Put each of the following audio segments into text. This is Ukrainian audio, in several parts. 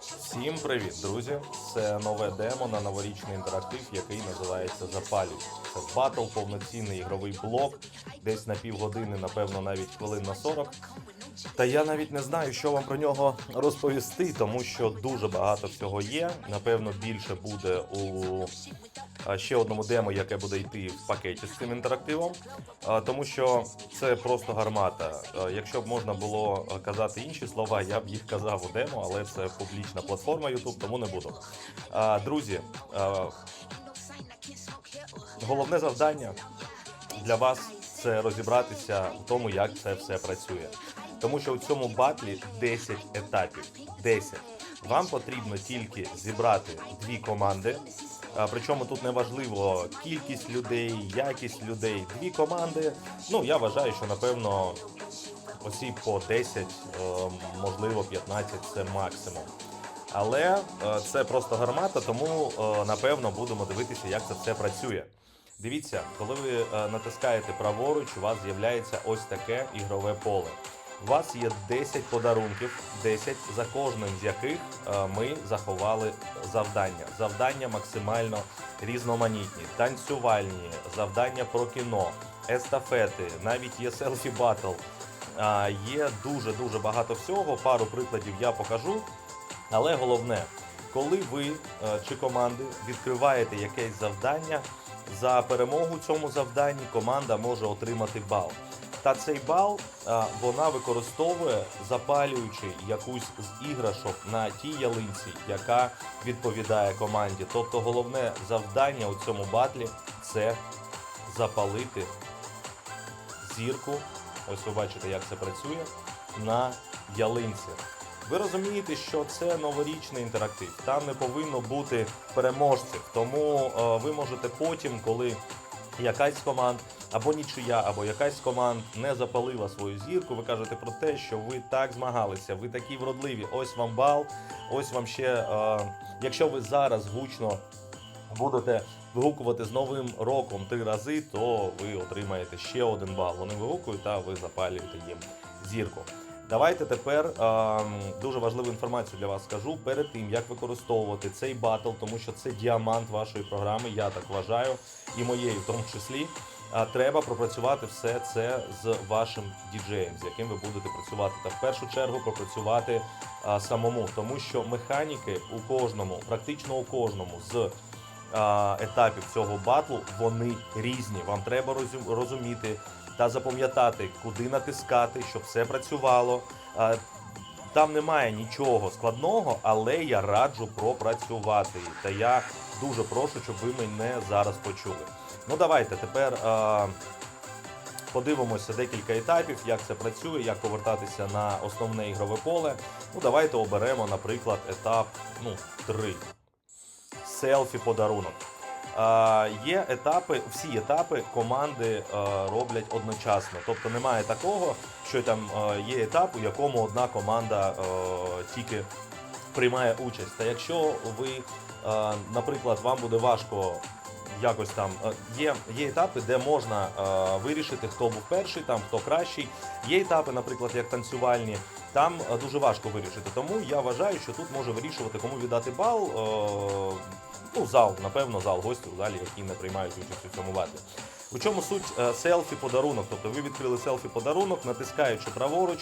Всім привіт, друзі! Це нове демо на новорічний інтерактив, який називається Запалюй. Це батл, повноцінний ігровий блок, десь на півгодини, напевно, навіть хвилин на 40. Та я навіть не знаю, що вам про нього розповісти, тому що дуже багато всього є. Напевно, більше буде у ще одному демо, яке буде йти в пакеті з цим інтерактивом. Тому що це просто гармата. Якщо б можна було казати інші слова, я б їх казав у демо, але це публічна платформа YouTube, тому не буду. Друзі, головне завдання для вас це розібратися в тому, як це все працює. Тому що у цьому батлі 10 етапів. 10. Вам потрібно тільки зібрати дві команди. Причому тут не важливо кількість людей, якість людей. Дві команди. Ну я вважаю, що напевно осіб по 10, е, можливо 15 це максимум. Але е, це просто гармата, тому е, напевно будемо дивитися, як це все працює. Дивіться, коли ви натискаєте праворуч, у вас з'являється ось таке ігрове поле. У вас є 10 подарунків, 10, за кожним з яких е, ми заховали завдання. Завдання максимально різноманітні, танцювальні, завдання про кіно, естафети, навіть є селфі батл. Є дуже дуже багато всього. Пару прикладів я покажу. Але головне, коли ви е, чи команди відкриваєте якесь завдання, за перемогу цьому завданні команда може отримати бал. Та цей бал а, вона використовує, запалюючи якусь з іграшок на тій ялинці, яка відповідає команді. Тобто головне завдання у цьому батлі це запалити зірку. Ось ви бачите, як це працює на ялинці. Ви розумієте, що це новорічний інтерактив. Там не повинно бути переможців. Тому е, ви можете потім, коли якась з команд або нічия, або якась з команд не запалила свою зірку, ви кажете про те, що ви так змагалися, ви такі вродливі. Ось вам бал, ось вам ще. Е, якщо ви зараз гучно будете вигукувати з новим роком три рази, то ви отримаєте ще один бал. Вони вигукують, та ви запалюєте їм зірку. Давайте тепер е, дуже важливу інформацію для вас скажу перед тим, як використовувати цей батл, тому що це діамант вашої програми, я так вважаю, і моєї в тому числі. А треба пропрацювати все це з вашим діджеєм, з яким ви будете працювати. Та в першу чергу пропрацювати а, самому, тому що механіки у кожному, практично у кожному з а, етапів цього батлу вони різні. Вам треба розуміти та запам'ятати, куди натискати, щоб все працювало. А, Там немає нічого складного, але я раджу пропрацювати. Та я дуже прошу, щоб ви мене зараз почули. Ну давайте тепер а, подивимося декілька етапів, як це працює, як повертатися на основне ігрове поле. Ну давайте оберемо, наприклад, етап ну, 3. Селфі подарунок. А, є етапи, всі етапи команди роблять одночасно. Тобто немає такого, що там є етап, у якому одна команда тільки приймає участь. Та якщо ви, наприклад, вам буде важко якось там е, є, є етапи, де можна е, вирішити, хто був перший, там хто кращий. Є етапи, наприклад, як танцювальні. Там е, дуже важко вирішити. Тому я вважаю, що тут може вирішувати, кому віддати бал. Ну, зал, напевно, зал, гості у залі, які не приймають участь у цьому батлі. У чому суть е, селфі подарунок? Тобто ви відкрили селфі подарунок, натискаючи праворуч,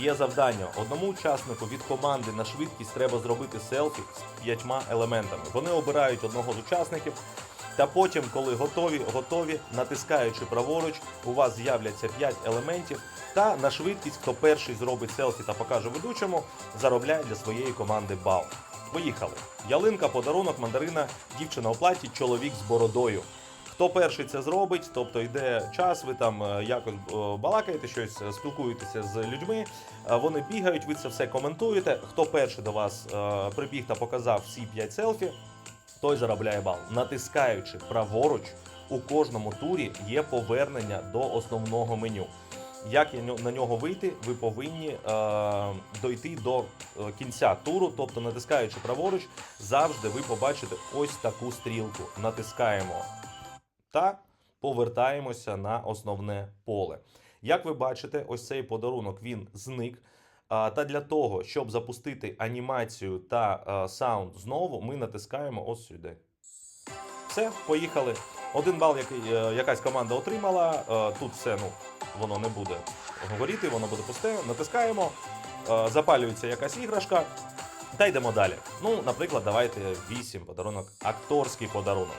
є завдання. Одному учаснику від команди на швидкість треба зробити селфі з п'ятьма елементами. Вони обирають одного з учасників. Та потім, коли готові, готові, натискаючи праворуч, у вас з'являться 5 елементів. Та на швидкість, хто перший зробить селфі та покаже ведучому, заробляє для своєї команди бал. Поїхали. Ялинка, подарунок, мандарина, дівчина у платі, чоловік з бородою. Хто перший це зробить, тобто йде час, ви там е, якось е, балакаєте щось, е, спілкуєтеся з людьми, вони бігають, ви це все коментуєте. Хто перший до вас прибіг та показав всі 5 селфі, той заробляє бал. Натискаючи праворуч, у кожному турі є повернення до основного меню. Як на нього вийти, ви повинні е, дойти до е, кінця туру, тобто натискаючи праворуч, завжди ви побачите ось таку стрілку. Натискаємо та повертаємося на основне поле. Як ви бачите, ось цей подарунок він зник. Та для того, щоб запустити анімацію та саунд знову, ми натискаємо ось сюди. Все, поїхали. Один бал, який е, якась команда отримала. Е, Тут все, ну, воно не буде горіти, воно буде пусте. Натискаємо, е, запалюється якась іграшка. Та йдемо далі. Ну, наприклад, давайте 8 подарунок, акторський подарунок.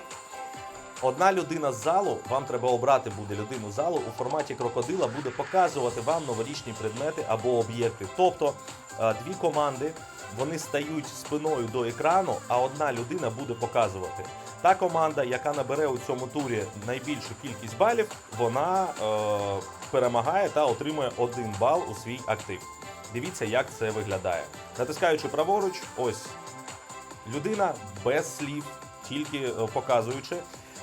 Одна людина з залу, вам треба обрати буде людину з залу у форматі крокодила, буде показувати вам новорічні предмети або об'єкти. Тобто е, дві команди вони стають спиною до екрану, а одна людина буде показувати. Та команда, яка набере у цьому турі найбільшу кількість балів, вона е, перемагає та отримує один бал у свій актив. Дивіться, як це виглядає. Натискаючи праворуч, ось людина без слів, тільки е, показуючи.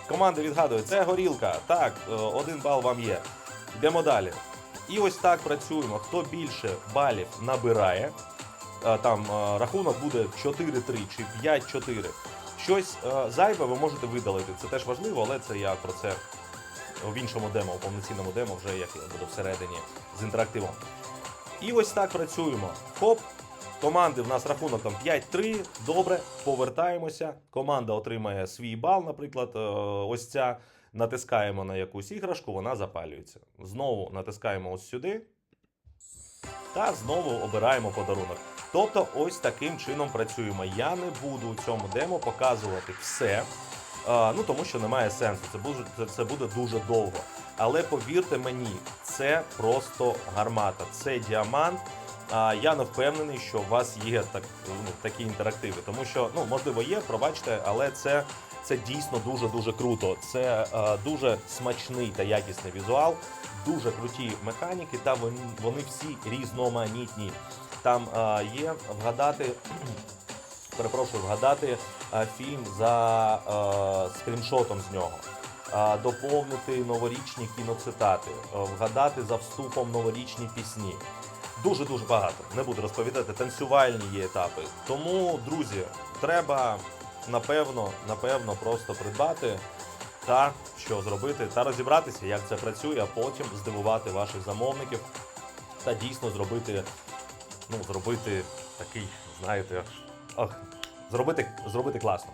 Команда відгадує, це горілка. Так, е, один бал вам є. Йдемо далі. І ось так працюємо. Хто більше балів набирає, е, там е, рахунок буде 4-3 чи 5-4. Щось зайве ви можете видалити. Це теж важливо, але це я про це в іншому демо, у повноцінному демо, вже як я буду всередині з інтерактивом. І ось так працюємо. Хоп. Команди в нас рахунок там 5-3. Добре, повертаємося. Команда отримає свій бал, наприклад, е, ось ця. Натискаємо на якусь іграшку, вона запалюється. Знову натискаємо ось сюди. Та знову обираємо подарунок. Тобто, ось таким чином працюємо. Я не буду у цьому демо показувати все. Ну тому що немає сенсу. Це буде, це буде дуже довго. Але повірте мені, це просто гармата, це діамант. Я не впевнений, що у вас є так, ну, такі інтерактиви, тому що ну можливо є, пробачте, але це, це дійсно дуже дуже круто. Це е, дуже смачний та якісний візуал, дуже круті механіки, та вони, вони всі різноманітні. Там е, є вгадати, перепрошую, вгадати е, фільм за е, скріншотом з нього. е, Доповнити новорічні кіноцитати, е, вгадати за вступом новорічні пісні. Дуже дуже багато. Не буду розповідати. Танцювальні є етапи. Тому, друзі, треба напевно, напевно, просто придбати та що зробити, та розібратися, як це працює, а потім здивувати ваших замовників та дійсно зробити, ну, зробити такий, знаєте, ах, зробити, зробити класно.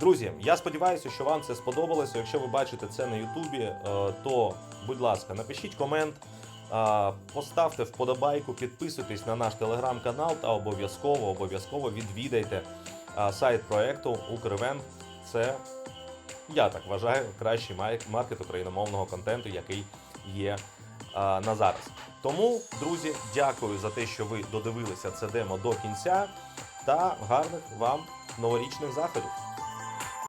Друзі, я сподіваюся, що вам це сподобалося. Якщо ви бачите це на Ютубі, е, то будь ласка, напишіть комент. Поставте вподобайку, підписуйтесь на наш телеграм-канал та обов'язково обов'язково відвідайте сайт проекту Укрвен. Це я так вважаю кращий маркет україномовного контенту, який є на зараз. Тому, друзі, дякую за те, що ви додивилися це демо до кінця. Та гарних вам новорічних заходів.